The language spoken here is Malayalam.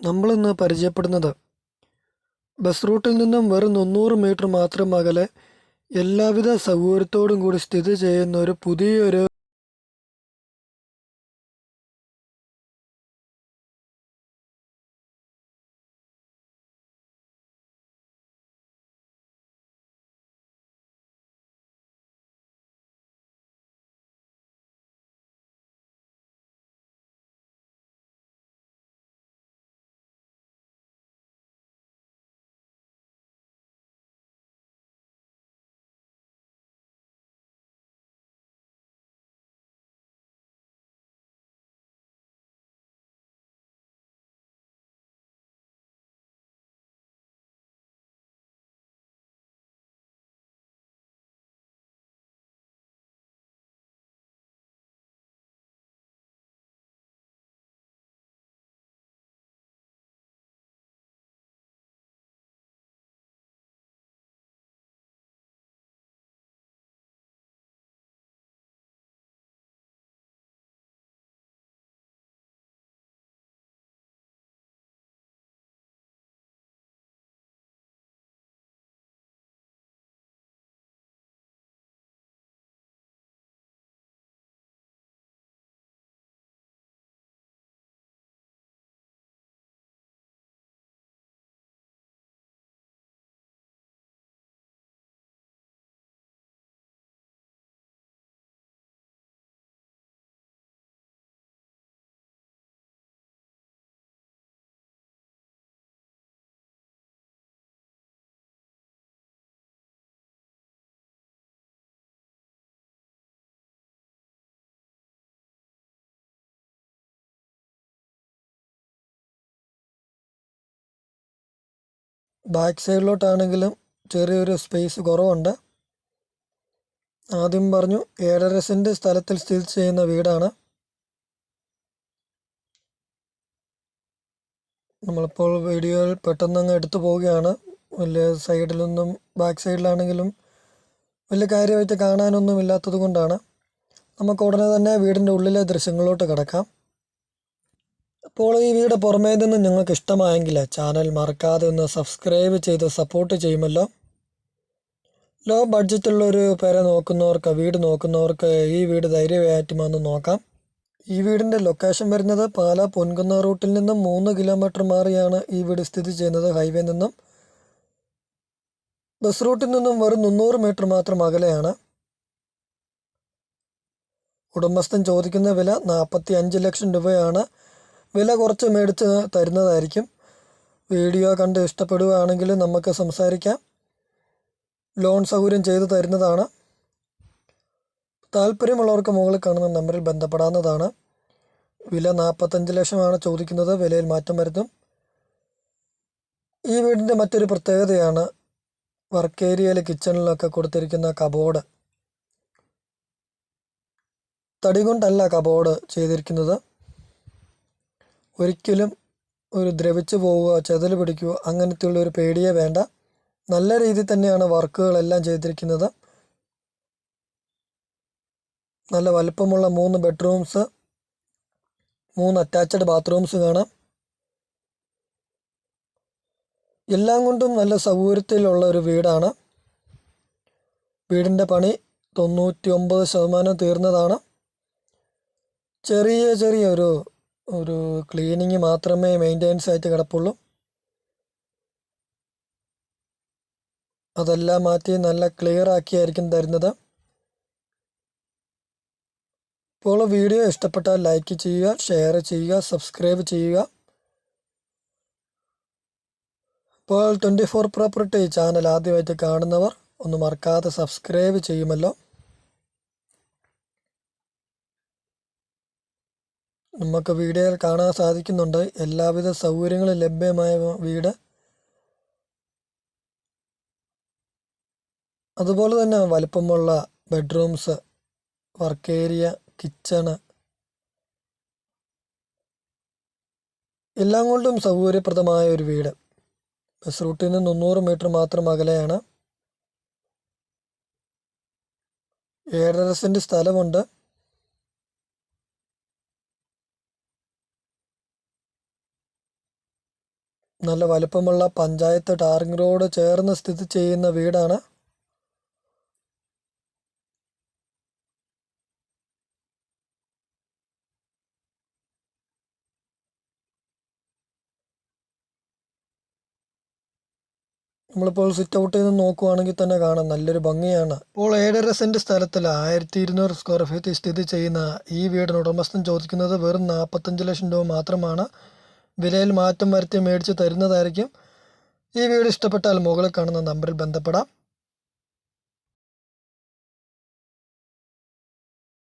നമ്മളിന്ന് പരിചയപ്പെടുന്നത്. ബസ് റൂട്ടിൽ നിന്നും വെറും മുന്നൂറ് മീറ്റർ മാത്രം അകലെ എല്ലാവിധ സൗകര്യത്തോടും കൂടി സ്ഥിതി ചെയ്യുന്ന ഒരു പുതിയൊരു ബാക്ക് സൈഡിലോട്ടാണെങ്കിലും ചെറിയൊരു സ്പേസ് കുറവുണ്ട്. ആദ്യം പറഞ്ഞു ഏഴര സെന്റ് സ്ഥലത്തിൽ സ്ഥിതി ചെയ്യുന്ന വീടാണ്. നമ്മളിപ്പോൾ വീഡിയോയിൽ പെട്ടെന്ന് അങ്ങ് എടുത്തു പോവുകയാണ്. വലിയ സൈഡിലൊന്നും ബാക്ക് സൈഡിലാണെങ്കിലും വലിയ കാര്യമായിട്ട് കാണാനൊന്നും ഇല്ലാത്തത് കൊണ്ടാണ് നമുക്ക് ഉടനെ തന്നെ വീടിന്റെ ഉള്ളിലെ ദൃശ്യങ്ങളിലോട്ട് കിടക്കാം. അപ്പോൾ ഈ വീട് പുറമേ നിന്ന് നിങ്ങൾക്ക് ഇഷ്ടമായെങ്കിൽ ചാനൽ മറക്കാതെ ഒന്ന് സബ്സ്ക്രൈബ് ചെയ്ത് സപ്പോർട്ട് ചെയ്യുമല്ലോ. ലോ ബഡ്ജറ്റുള്ളൊരു പേര നോക്കുന്നവർക്ക് വീട് നോക്കുന്നവർക്ക് ഈ വീട് ധൈര്യമായിട്ട് വന്ന് നോക്കാം. ഈ വീടിന്റെ ലൊക്കേഷൻ വരുന്നത് പാല പൊൻകുന്ന റൂട്ടിൽ നിന്നും മൂന്ന് കിലോമീറ്റർ മാറിയാണ് ഈ വീട് സ്ഥിതി ചെയ്യുന്നത് ഹൈവേ നിന്നും. ബസ് റൂട്ടിൽ നിന്നും വെറും മുന്നൂറ് മീറ്റർ മാത്രം അകലെയാണ്. ഉടമസ്ഥൻ ചോദിക്കുന്ന വില നാൽപ്പത്തി അഞ്ച് ലക്ഷം രൂപയാണ്. വില കുറച്ച് മേടിച്ച് തരുന്നതായിരിക്കും. വീഡിയോ കണ്ട് ഇഷ്ടപ്പെടുകയാണെങ്കിൽ നമുക്ക് സംസാരിക്കാം. ലോൺ സൗകര്യം ചെയ്തു തരുന്നതാണ്. താല്പര്യമുള്ളവർക്ക് മുകളിൽ കാണുന്ന നമ്പറിൽ ബന്ധപ്പെടാവുന്നതാണ്. വില നാൽപ്പത്തഞ്ച് ലക്ഷമാണ് ചോദിക്കുന്നത്. വിലയിൽ മാറ്റം വരുത്തും. ഈ വീടിന്റെ മറ്റൊരു പ്രത്യേകതയാണ് വർക്ക് ഏരിയയിൽ കിച്ചണിലൊക്കെ കൊടുത്തിരിക്കുന്ന കബോർഡ്. തടി കൊണ്ടല്ല കബോർഡ് ചെയ്തിരിക്കുന്നത്. ഒരിക്കലും ഒരു ദ്രവിച്ചു പോവുകയോ ചെതൽ പിടിക്കുകയോ അങ്ങനത്തെയുള്ള ഒരു പേടിയേ വേണ്ട. നല്ല രീതിയിൽ തന്നെയാണ് വർക്കുകളെല്ലാം ചെയ്തിരിക്കുന്നത്. നല്ല വലുപ്പമുള്ള മൂന്ന് ബെഡ്റൂംസ് മൂന്ന് അറ്റാച്ച്ഡ് ബാത്റൂംസ് കാണാം. എല്ലാം കൊണ്ടും നല്ല സൗകര്യത്തിലുള്ള ഒരു വീടാണ്. വീടിന്റെ പണി തൊണ്ണൂറ്റി ഒമ്പത് ശതമാനം തീർന്നതാണ്. ചെറിയ ചെറിയ ഒരു ക്ലീനിങ് മാത്രമേ മെയിന്റെനൻസ് ആയിട്ട് കിടപ്പുള്ളൂ. അതെല്ലാം മാറ്റി നല്ല ക്ലിയർ ആക്കിയായിരിക്കും തരുന്നത്. ഇപ്പോൾ വീഡിയോ ഇഷ്ടപ്പെട്ടാൽ ലൈക്ക് ചെയ്യുക ഷെയർ ചെയ്യുക സബ്സ്ക്രൈബ് ചെയ്യുക. ഇപ്പോൾ ട്വന്റി ഫോർ പ്രോപ്പർട്ടി ചാനൽ ആദ്യമായിട്ട് കാണുന്നവർ ഒന്ന് മറക്കാതെ സബ്സ്ക്രൈബ് ചെയ്യുമല്ലോ. നമുക്ക് വീഡിയോയിൽ കാണാൻ സാധിക്കുന്നുണ്ട്. എല്ലാവിധ സൗകര്യങ്ങളും ലഭ്യമായ വീട്. അതുപോലെ തന്നെ വലുപ്പമുള്ള ബെഡ്റൂംസ് വർക്ക് ഏരിയ കിച്ചണ്. എല്ലാം കൊണ്ടും സൗകര്യപ്രദമായ ഒരു വീട്. ബസ് റൂട്ടിൽ നിന്ന് മുന്നൂറ് മീറ്റർ മാത്രം അകലെയാണ്. ഏഴര സെന്റ് സ്ഥലമുണ്ട്. നല്ല വലുപ്പമുള്ള പഞ്ചായത്ത് ടാറിംഗ് റോഡ് ചേർന്ന് സ്ഥിതി ചെയ്യുന്ന വീടാണ്. നമ്മളിപ്പോൾ സിറ്റ് ഔട്ടിൽ നിന്ന് നോക്കുവാണെങ്കിൽ തന്നെ കാണാം. നല്ലൊരു ഭംഗിയാണ്. ഇപ്പോൾ ഏഴര സെന്റ് സ്ഥലത്തിൽ ആയിരത്തി ഇരുന്നൂറ് സ്ക്വയർ ഫീറ്റ് സ്ഥിതി ചെയ്യുന്ന ഈ വീടിന് ഉടമസ്ഥൻ ചോദിക്കുന്നത് വെറും നാൽപ്പത്തഞ്ച് ലക്ഷം രൂപ മാത്രമാണ്. വിലയിൽ മാറ്റം വരുത്തി മേടിച്ച് തരുന്നതായിരിക്കും. ഈ വീട് ഇഷ്ടപ്പെട്ടാൽ മുകളിൽ കാണുന്ന നമ്പറിൽ ബന്ധപ്പെടാം.